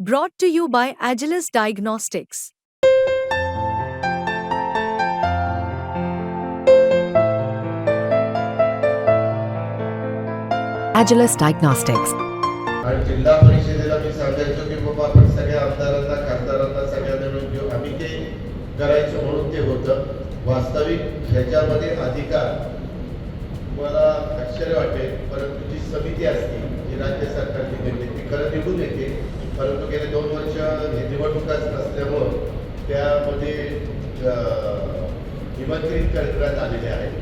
Brought to you by Agilis Diagnostics. Agilis Diagnostics. जिल्हा परिषदेला मी सांगायचो की बाबा आपण सगळ्या आमदारांना खासदारांना सगळ्यांना मिळून घेऊ आम्ही ते करायचो म्हणून ते होतं वास्तविक ह्याच्यामध्ये अधिकार मला आश्चर्य वाटेल परंतु जी समिती असते जी राज्य सरकारची नेमली ती खरं निघून येते परंतु गेले दोन वर्ष निवडणुकाच नसल्यामुळं त्यामध्ये निमंत्रित करण्यात आलेले आहेत.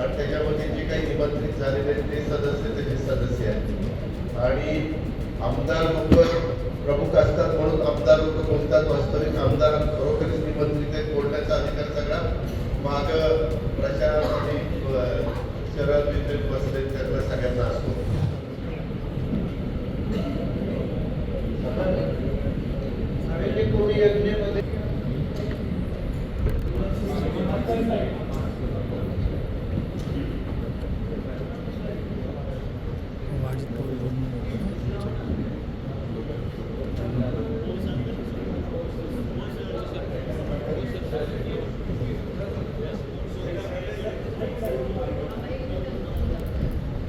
आणि त्याच्यामध्ये जे काही निमंत्रित झालेले आहेत ते सदस्य त्याचे सदस्य आहेत. आणि आमदार लोक प्रमुख असतात म्हणून आमदार लोक बोलतात वास्तविक आमदार खरोखरीच निमंत्रित आहेत बोलण्याचा अधिकार सगळा माग प्रचार आणि शरद विद्युत बसले त्यांना सगळ्यांना असतो.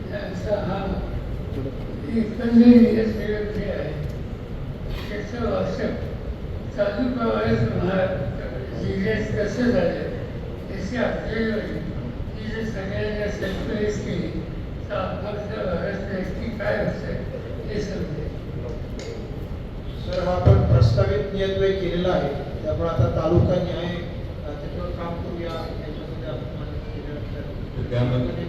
त्यांचा हा एकंदरीत हे। सगळं जे आहे त्याचं वाचक चालू प्रवाहात जिल्ह्यात कसं झालं त्याची आकडेवारी ही जर सगळ्यांना सरप्राईज केली तर काय हे। समजेल सर हा आपण प्रस्तावित नियन्वय केलेला आहे त्यामुळे आता तालुका न्याय त्याच्यावर काम करूया याच्यामध्ये आपण त्यामध्ये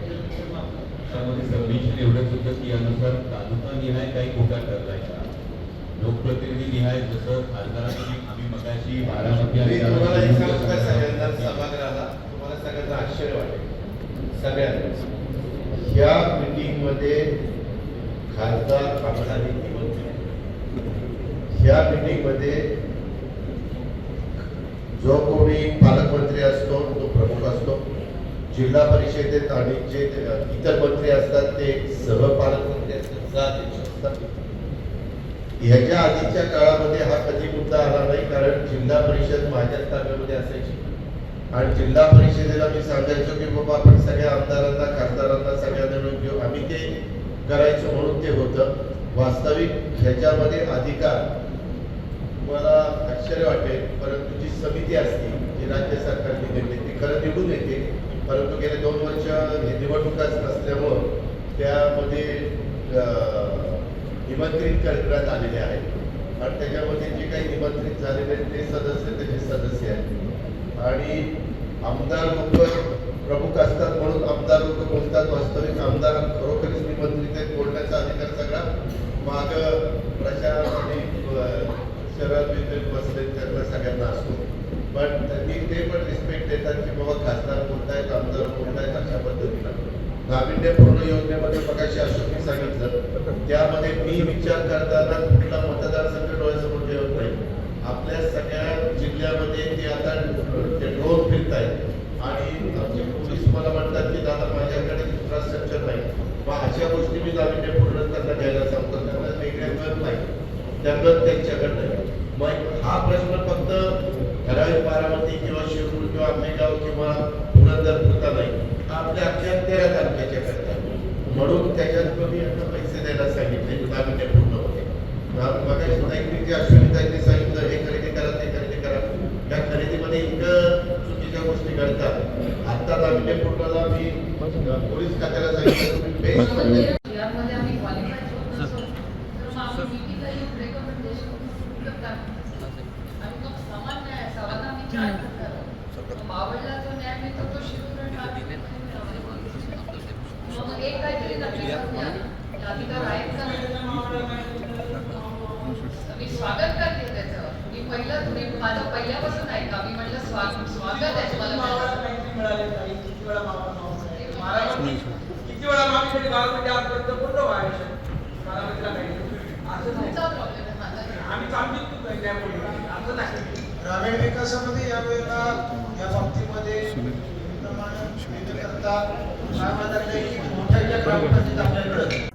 त्यामध्ये सबमिशन एवढंच होतं की यानुसार तालुका निहाय काही कोटा ठरलाय का लोकप्रतिनिधी निहाय जसं खासदारांनी आम्ही मगाशी बारामती आणि तुम्हाला एक सगळ्यांना सभागृहाला? तुम्हाला सगळ्यांना आश्चर्य वाटेल. सगळ्यांना. या मीटिंगमध्ये खासदार आमदारी निमंत्रित या मीटिंगमध्ये जो कोणी पालकमंत्री असतो तो प्रमुख असतो. जिल्हा परिषदेत आणि जे इतर मंत्री असतात ते सहपालकमंत्री असतात. सहाध्यक्ष असतात ह्याच्या आधीच्या काळामध्ये हा कधी मुद्दा आला नाही कारण जिल्हा परिषद माझ्याच ताब्यामध्ये असायची. आणि जिल्हा परिषदेला मी सांगायचो की बाबा आपण सगळ्या आमदारांना खासदारांना सगळ्यांना मिळून घेऊ आम्ही ते करायचो म्हणून ते होतं. वास्तविक ह्याच्यामध्ये अधिकार मला आश्चर्य वाटेल परंतु जी समिती असते जी राज्य सरकारने नेमली ती खरं निवडून येते. परंतु गेले दोन वर्ष हे निवडणुकाच नसल्यामुळं त्यामध्ये निमंत्रित करण्यात आलेले आहेत. आणि त्याच्यामध्ये जे काही निमंत्रित झालेले आहेत ते सदस्य त्याचे सदस्य आहेत. आणि आमदार लोक प्रमुख असतात म्हणून आमदार लोक बोलतात वास्तविक आमदार खरोखरीच निमंत्रित आहेत बोलण्याचा अधिकार सगळा. माग प्रचार आणि शरद विद्युत बसले त्यांना सगळ्यांना असतो. पण त्यांनी ते पण रिस्पेक्ट देतात की बाबा खासदार बोलतायत आमदार बोलतायत अशा पद्धतीने. नाविन्यपूर्ण योजनेमध्ये मगाशी अशोकनी सांगितलं. त्यामध्ये मी विचार करताना कुठला मतदारसंघ डोळ्यासमोर ठेवत नाही. आपल्या सगळ्या जिल्ह्यामध्ये ते आता ते ढोल फिरत आहेत आणि आमचे पोलीस मला म्हणतात की दादा माझ्याकडे इन्फ्रास्ट्रक्चर नाही. मग अशा गोष्टी मी नाविन्यपूर्ण त्यांना घ्यायला सांगतो. त्यांना वेगळ्या गत नाही. त्या गत त्यांच्याकडे नाही. मग हा प्रश्न फक्त ठराविक बारामती किंवा शिरूर किंवा आंबेगाव किंवा पुरंदर पुरता नाही आपल्या अख्ख्या तेरा तालुक्याच्या करता. म्हणून त्याच्यात मी आता पैसे द्यायला सांगितले नाविन्य पूर्ण होते. मगाशी ताईंनी जे अश्विनीताईंनी सांगितलं हे खरेदी करा ते खरेदी करा. त्या खरेदीमध्ये इतकं चुकीच्या गोष्टी घडतात. आता नाविन्य पूर्णला मी पोलीस खात्याला सांगितलं तुम्ही बेस्ट मी स्वागत करते त्याचं मी पहिलं तुम्ही माझं पहिल्यापासून ऐका मी म्हटलं स्वागत स्वागत आहे तुम्हाला किती वेळा मागणी किती वेळा पूर्ण व्हायचं बारामतीला काही असं नाही तुमचा प्रॉब्लेम आहे माझा नाही. आम्ही चांगलीच नाही त्यामुळे असं नाही ग्रामीण विकासामध्ये यावेळेला या बाबतीमध्ये विविध करता काय म्हणतात की मोठ्या ज्या ग्रामपंचायत आपल्याकडे.